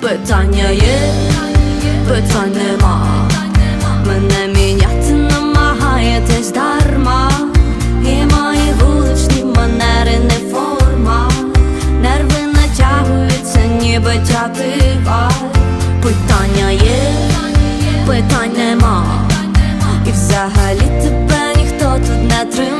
Питання є, питань нема. Мене міняти намагаєтесь дарма. І мої вуличні манери не форма. Нерви натягуються, ніби тятива. Питання є, питань нема. І взагалі тебе ніхто тут не трима.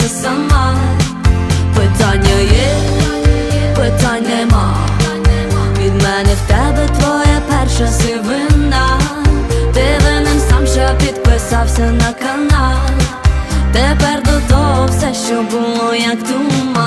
Все сама. Питання є, питань нема. Від мене в тебе твоя перша сивина. Ти винен сам, що підписався на канал. Тепер до того все, що було як туман.